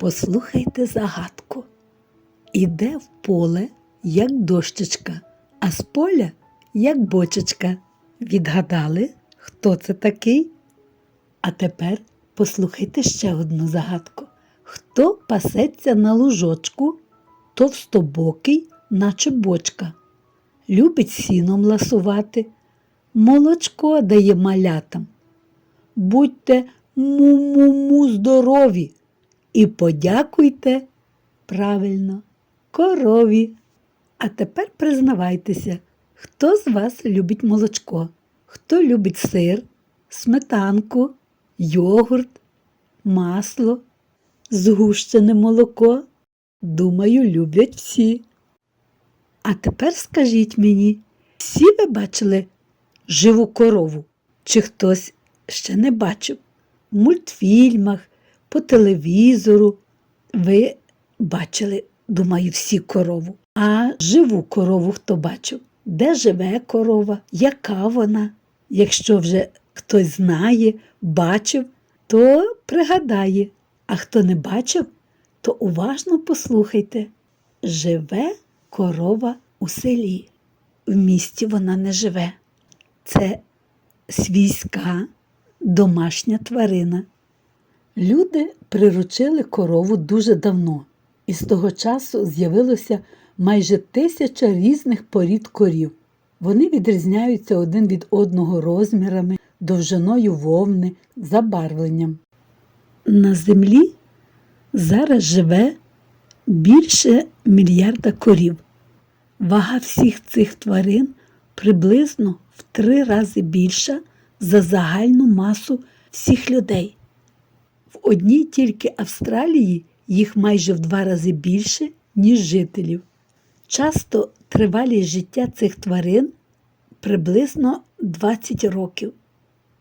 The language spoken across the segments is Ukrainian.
Послухайте загадку. Іде в поле, як дощечка, а з поля, як бочечка. Відгадали, хто це такий? А тепер послухайте ще одну загадку. Хто пасеться на лужочку, товстобокий, наче бочка, любить сіном ласувати, молочко дає малятам. Будьте му-му-му здорові і подякуйте правильно корові. А тепер признавайтеся, хто з вас любить молочко, хто любить сир, сметанку, йогурт, масло, згущене молоко. Думаю, люблять всі. А тепер скажіть мені, всі ви бачили живу корову? Чи хтось ще не бачив? В мультфільмах, по телевізору ви бачили, думаю, всі корову. А живу корову хто бачив? Де живе корова? Яка вона? Якщо вже хтось знає, бачив, то пригадає. А хто не бачив, то уважно послухайте. Живе корова у селі. В місті вона не живе. Це свійська домашня тварина. Люди приручили корову дуже давно, і з того часу з'явилося майже тисяча різних порід корів. Вони відрізняються один від одного розмірами, довжиною вовни, забарвленням. На землі зараз живе більше мільярда корів. Вага всіх цих тварин приблизно в три рази більша за загальну масу всіх людей. В одній тільки Австралії їх майже в два рази більше, ніж жителів. Часто тривалість життя цих тварин приблизно 20 років.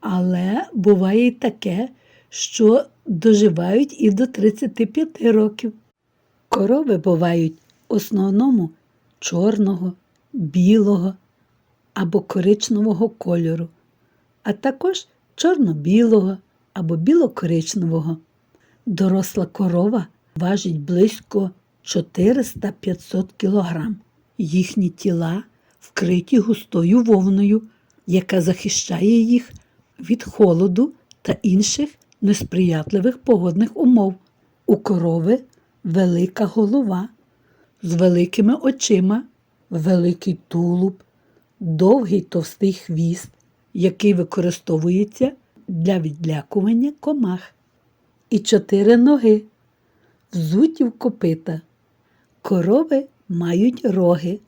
Але буває й таке, що доживають і до 35 років. Корови бувають в основному чорного, білого або коричневого кольору, а також чорно-білого або біло-коричневого. Доросла корова важить близько 400-500 кг. Їхні тіла вкриті густою вовною, яка захищає їх від холоду та інших несприятливих погодних умов. У корови велика голова з великими очима, великий тулуб, довгий товстий хвіст, який використовується для відлякування комах, і чотири ноги, взуті в копита. Корови мають роги,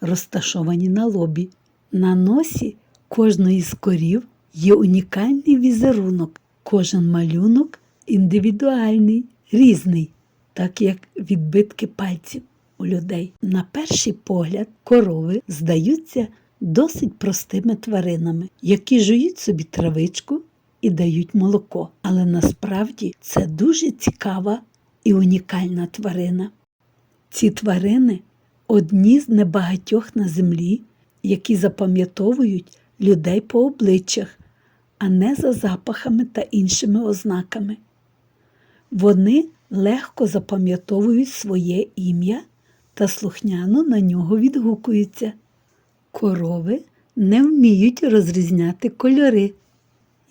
розташовані на лобі. На носі кожної з корів є унікальний візерунок. Кожен малюнок індивідуальний, різний, так як відбитки пальців у людей. На перший погляд, корови здаються досить простими тваринами, які жують собі травичку і дають молоко. Але насправді це дуже цікава і унікальна тварина. Ці тварини одні з небагатьох на землі, які запам'ятовують людей по обличчях, а не за запахами та іншими ознаками. Вони легко запам'ятовують своє ім'я та слухняно на нього відгукуються. Корови не вміють розрізняти кольори.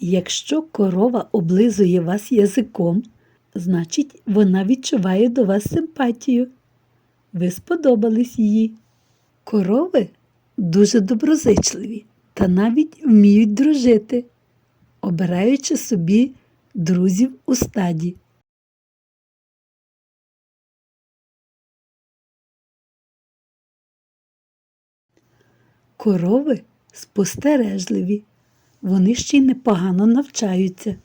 Якщо корова облизує вас язиком, значить вона відчуває до вас симпатію. Ви сподобались їй. Корови дуже доброзичливі та навіть вміють дружити, обираючи собі друзів у стаді. Корови спостережливі, вони ще й непогано навчаються.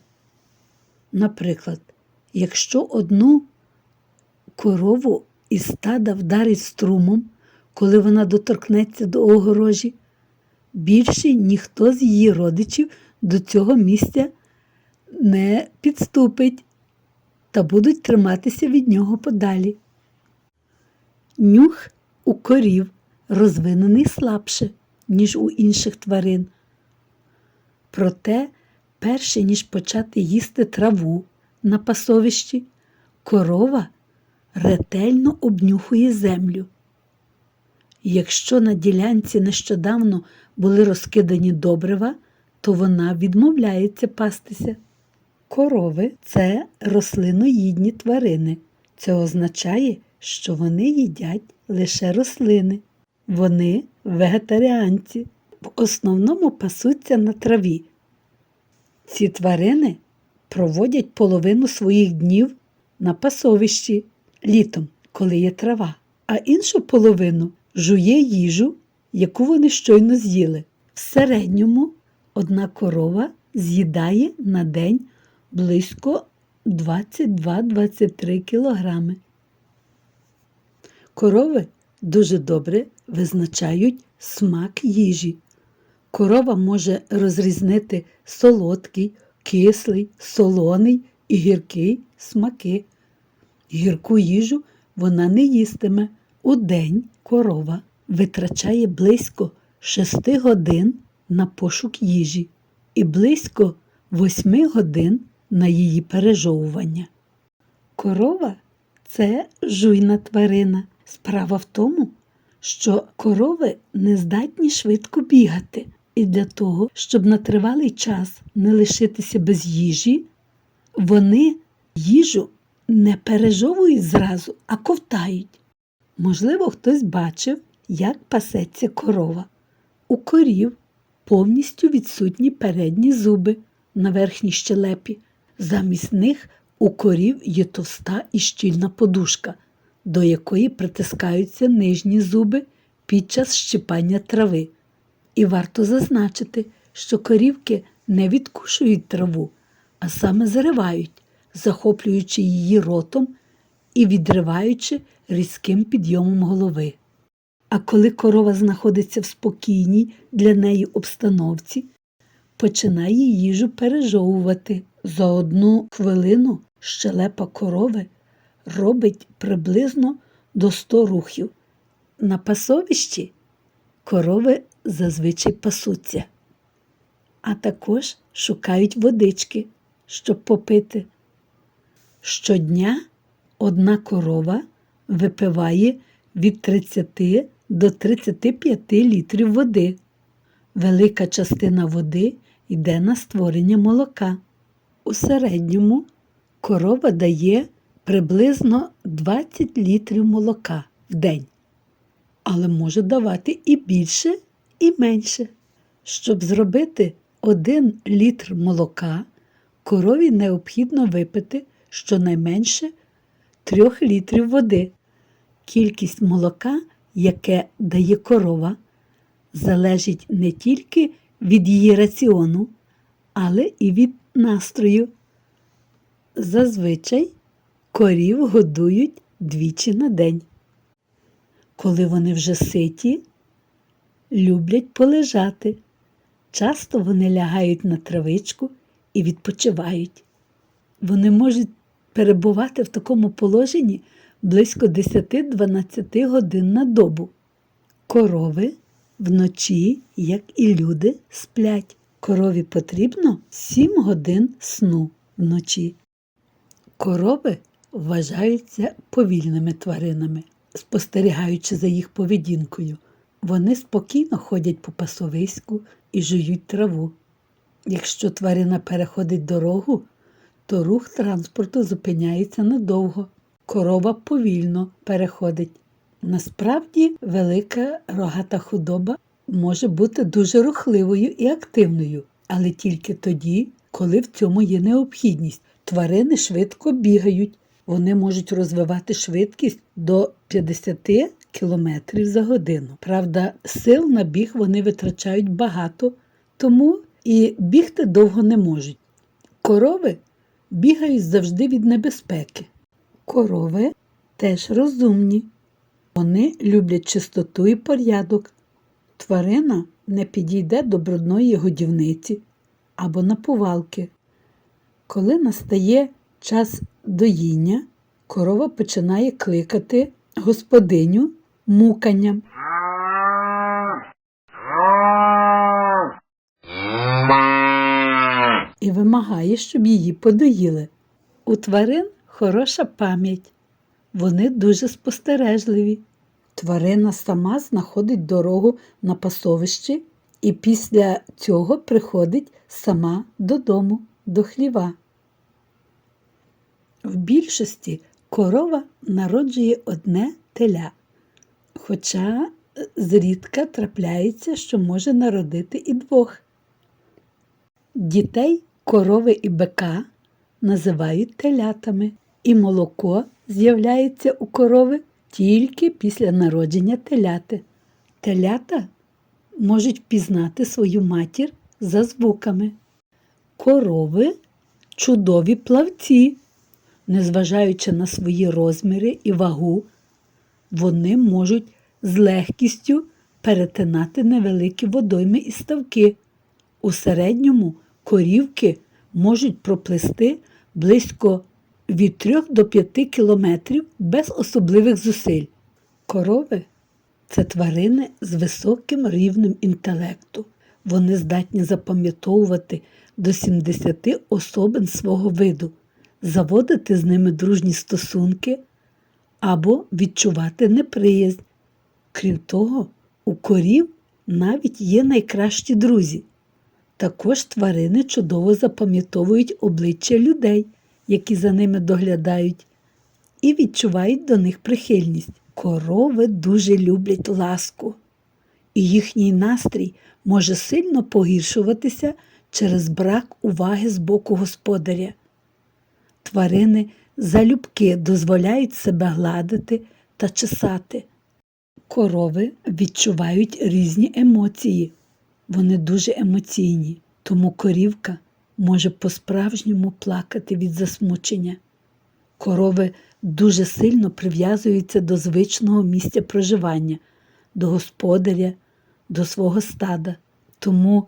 Наприклад, якщо одну корову із стада вдарить струмом, коли вона доторкнеться до огорожі, більше ніхто з її родичів до цього місця не підступить та будуть триматися від нього подалі. Нюх у корів розвинений слабше, ніж у інших тварин. Проте, перше ніж почати їсти траву на пасовищі, Корова ретельно обнюхує землю. Якщо на ділянці нещодавно були розкидані добрива, то вона відмовляється пастися. Корови це рослиноїдні тварини. Це означає, що вони їдять лише рослини. Вони вегетаріанці, в основному пасуться на траві. Ці тварини проводять половину своїх днів на пасовищі літом, коли є трава, а іншу половину жує їжу, яку вони щойно з'їли. В середньому одна корова з'їдає на день близько 22-23 кілограми. Корови дуже добре визначають смак їжі. Корова може розрізнити солодкий, кислий, солоний і гіркий смаки. Гірку їжу вона не їстиме. У день корова витрачає близько 6 годин на пошук їжі і близько 8 годин на її пережовування. Корова це жуйна тварина. Справа в тому, що корови не здатні швидко бігати, і для того, щоб на тривалий час не лишитися без їжі, вони їжу не пережовують зразу, а ковтають. Можливо, хтось бачив, як пасеться корова. У корів повністю відсутні передні зуби на верхній щелепі. Замість них у корів є товста і щільна подушка, до якої притискаються нижні зуби під час щипання трави. І варто зазначити, що корівки не відкушують траву, а саме заривають, захоплюючи її ротом і відриваючи різким підйомом голови. А коли корова знаходиться в спокійній для неї обстановці, починає їжу пережовувати. За одну хвилину щелепа корови робить приблизно до 100 рухів. На пасовищі корови зазвичай пасуться, а також шукають водички, щоб попити. Щодня одна корова випиває від 30 до 35 літрів води. Велика частина води йде на створення молока. У середньому корова дає приблизно 20 літрів молока в день, але може давати і більше, і менше. Щоб зробити 1 літр молока, корові необхідно випити щонайменше 3 літрів води. Кількість молока, яке дає корова, залежить не тільки від її раціону, але і від настрою. Зазвичай корів годують двічі на день. Коли вони вже ситі, люблять полежати. Часто вони лягають на травичку і відпочивають. Вони можуть перебувати в такому положенні близько 10-12 годин на добу. Корови вночі, як і люди, сплять. Корові потрібно 7 годин сну вночі. Корови вважаються повільними тваринами, спостерігаючи за їх поведінкою. Вони спокійно ходять по пасовиську і жують траву. Якщо тварина переходить дорогу, то рух транспорту зупиняється надовго. Корова повільно переходить. Насправді, велика рогата худоба може бути дуже рухливою і активною, але тільки тоді, коли в цьому є необхідність. Тварини швидко бігають, вони можуть розвивати швидкість до 50 км за годину. Правда, сил на біг вони витрачають багато, тому і бігти довго не можуть. Корови бігають завжди від небезпеки. Корови теж розумні. Вони люблять чистоту і порядок. Тварина не підійде до брудної годівниці або напувалки. Коли настає час доїння, корова починає кликати господиню муканням. і вимагає, щоб її подоїли. У тварин хороша пам'ять. Вони дуже спостережливі. Тварина сама знаходить дорогу на пасовище і після цього приходить сама додому, до хліва. В більшості корова народжує одне теля, хоча е, зрідка трапляється, що може народити і двох. Дітей корови і бика називають телятами, і молоко з'являється у корови тільки після народження теляти. Телята можуть впізнати свою матір за звуками. Корови чудові плавці, незважаючи на свої розміри і вагу, вони можуть з легкістю перетинати невеликі водойми і ставки. У середньому корівки можуть проплисти близько від 3 до 5 кілометрів без особливих зусиль. Корови це тварини з високим рівнем інтелекту. Вони здатні запам'ятовувати до 70 особин свого виду, заводити з ними дружні стосунки або відчувати неприязнь. Крім того, у корів навіть є найкращі друзі. Також тварини чудово запам'ятовують обличчя людей, які за ними доглядають, і відчувають до них прихильність. Корови дуже люблять ласку, і їхній настрій може сильно погіршуватися через брак уваги з боку господаря. Тварини залюбки дозволяють себе гладити та чесати. Корови відчувають різні емоції. Вони дуже емоційні, тому корівка може по-справжньому плакати від засмучення. Корови дуже сильно прив'язуються до звичного місця проживання, до господаря, до свого стада. Тому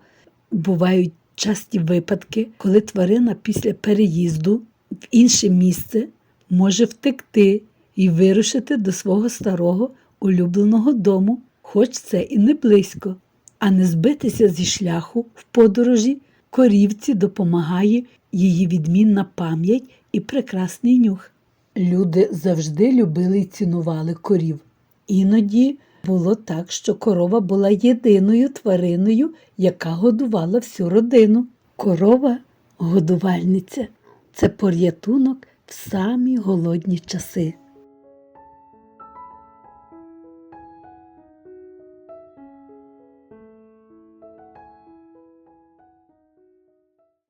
бувають часті випадки, коли тварина після переїзду в інше місце може втекти і вирушити до свого старого улюбленого дому, хоч це і не близько. А не збитися зі шляху в подорожі корівці допомагає її відмінна пам'ять і прекрасний нюх. Люди завжди любили і цінували корів. Іноді було так, що корова була єдиною твариною, яка годувала всю родину. Корова годувальниця це порятунок в самі голодні часи.